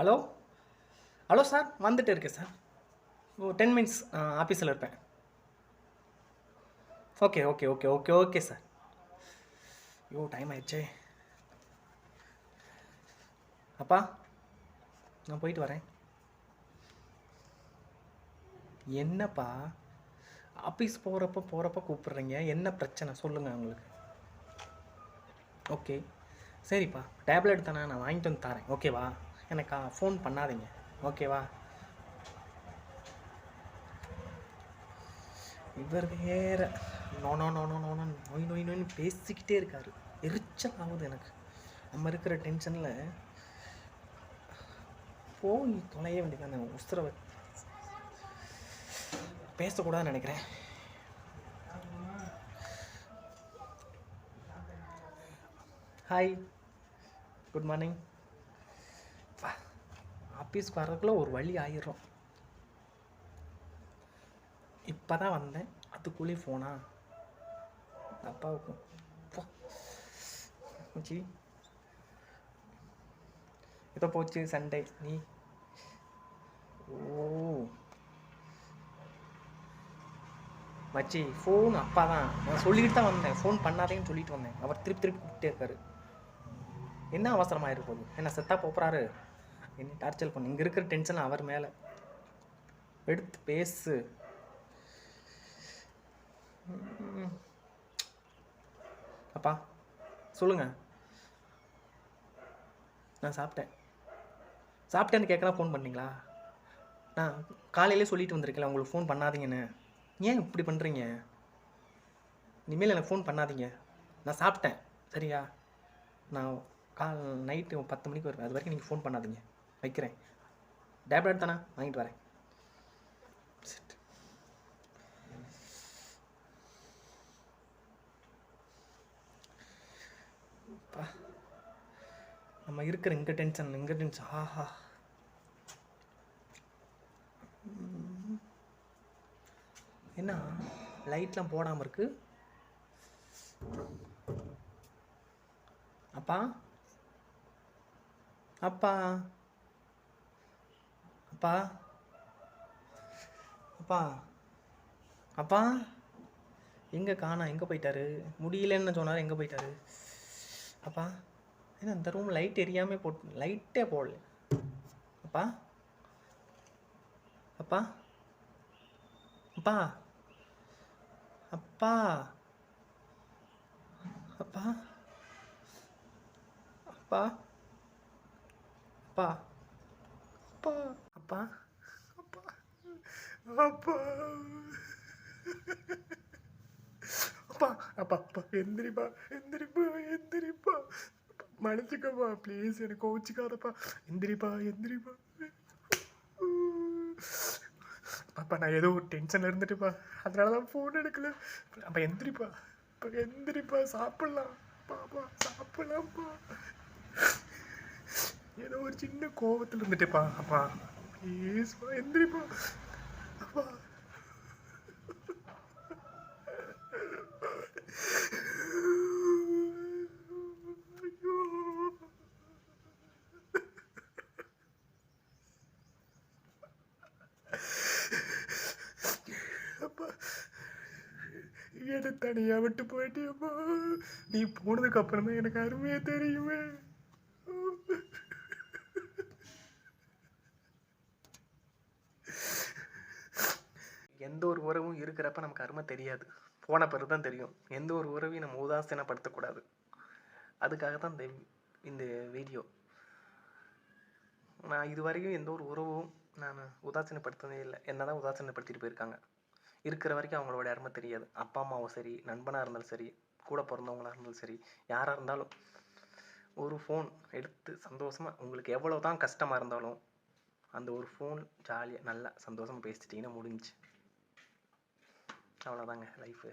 Hello? Hello sir வந்துட்டு இருக்கேன் sir. ஓ ten minutes ஆஃபீஸில் இருப்பேன். Okay okay okay okay okay sir ஐயோ டைம் ஆயிடுச்சே. அப்பா நான் போயிட்டு வரேன். என்னப்பா? ஆஃபீஸ் போகிறப்ப போகிறப்ப கூப்பிட்றீங்க. என்ன பிரச்சனை? சொல்லுங்கள் உங்களுக்கு. ஓகே சரிப்பா. டேப்லெட் தானே நான் வாங்கிட்டு வந்து தரேன். ஓகேவா எனக்கு ஃபோன் பண்ணாதீங்க. ஓகேவா இவர் வேற. No no no no no no நோய் நோய் நோய்னு பேசிக்கிட்டே இருக்கார். எரிச்சல் ஆகுது எனக்கு. நம்ம இருக்கிற டென்ஷனில் போய் தொலைய வேண்டியதான உசுரவை பேசக்கூடாதுன்னு நினைக்கிறேன். ஹாய் குட் மார்னிங் ஆஃபீஸ்க்கு வர்றதுக்குள்ள ஒரு வழி ஆயிடும் இப்போ தான் வந்தேன். அதுக்குள்ளே ஃபோனா அப்பாவுக்கும் ஜி மச்சி. இதோ போச்சு சண்டே. நீ? ஓ. மச்சி ஃபோன் அப்பா தான் நான் சொல்லிட்டு தான் வந்தேன். ஃபோன் பண்ணாதேன்னு சொல்லிட்டு வந்தேன். அவர் திருப்பி திருப்பி கூப்பிட்டே இருக்காரு. என்ன அவசரமாக இருக்க என்ன செத்தா போகிறாரு என்ன டார்ச்சர் பண்ணு. இங்கே இருக்கிற டென்ஷன் அவர் மேலே. எடுத்து பேசு. அப்பா சொல்லுங்க. நான் சாப்பிட்டேன். சாப்பிட்டேன்னு கேட்கலாம் ஃபோன் பண்ணீங்களா? நான் காலையிலே சொல்லிட்டு வந்திருக்கல உங்களுக்கு ஃபோன் பண்ணாதீங்கன்னு. ஏன் இப்படி பண்ணுறீங்க இனிமேல் எனக்கு ஃபோன் பண்ணாதீங்க. நான் சாப்பிட்டேன். சரியா? நான் கால் நைட்டு பத்து மணிக்கு வருவேன். அது வரைக்கும் நீங்கள் ஃபோன் பண்ணாதீங்க. வைக்கிறேன். டேப்லெட் தானே? வாங்கிட்டு வரேன். அப்பா. நம்ம இருக்கிற இங்கே டென்ஷன் இங்கே டென்ஷன் ஆஹா. என்ன? லைட்லாம் போடாமல் இருக்கு. அப்பா. அப்பா. அப்பா. அப்பா. அப்பா. எங்கே காணா? எங்கே போயிட்டாரு? முடியலன்னு சொன்னார் எங்கே போயிட்டாரு? அப்பா. ஏன்னா இந்த ரூம் லைட் எரியாமல் போட்டு லைட்டே போடல. அப்பா அப்பா. அப்பா. அப்பா. அப்பா. அப்பா. அப்பா. அப்பா. அப்பா. அப்பா. அப்பா. அப்பா அப்பா அப்பா எந்திரிப்பா எந்திரிப்பா எந்திரிப்பா. மன்னிச்சுக்கப்பா ப்ளீஸ் எனக்கு கோச்சிக்காதப்பா எந்திரிப்பா எந்திரிப்பா. பாப்பா நான் ஏதோ ஒரு டென்ஷனில் இருந்துட்டுப்பா. அதனால தான் ஃபோன் எடுக்கல. அப்போ எந்திரிப்பா. இப்போ எந்திரிப்பா சாப்பிட்லாம். பாப்பா சாப்பிட்லாம்ப்பா. ஏதோ ஒரு சின்ன கோவத்தில் இருந்துட்டேப்பா அப்பா. ப்ளீஸ்ப்பா எந்திரிப்பா அப்பா. என்னை தனியா விட்டு போயிட்டியப்பா நீ போனதுக்கு அப்புறமே எனக்கு அருமையாக தெரியுமே. எந்த ஒரு உறவும் இருக்கிறப்ப நமக்கு அருமை தெரியாது. போன பிறகு தான் தெரியும். எந்த ஒரு உறவையும் நம்ம உதாசீனப்படுத்தக்கூடாது. அதுக்காக தான் இந்த இந்த வீடியோ. நான் இது வரைக்கும் எந்த ஒரு உறவும் நான் உதாசீனப்படுத்தினதே இல்லை. என்ன தான் உதாசீனப்படுத்திட்டு போயிருக்காங்க. இருக்கிற வரைக்கும் அவங்களோட அருமை தெரியாது. அப்பா அம்மாவும் சரி நண்பனாக இருந்தாலும் சரி கூட பிறந்தவங்களாக இருந்தாலும் சரி யாராக இருந்தாலும் ஒரு ஃபோன் எடுத்து சந்தோஷமாக உங்களுக்கு எவ்வளோ தான் கஷ்டமாக இருந்தாலும் அந்த ஒரு ஃபோன் ஜாலியாக நல்லா சந்தோஷமாக பேசிட்டிங்கன்னா முடிஞ்சு அவ்வளோதாங்க லைஃபு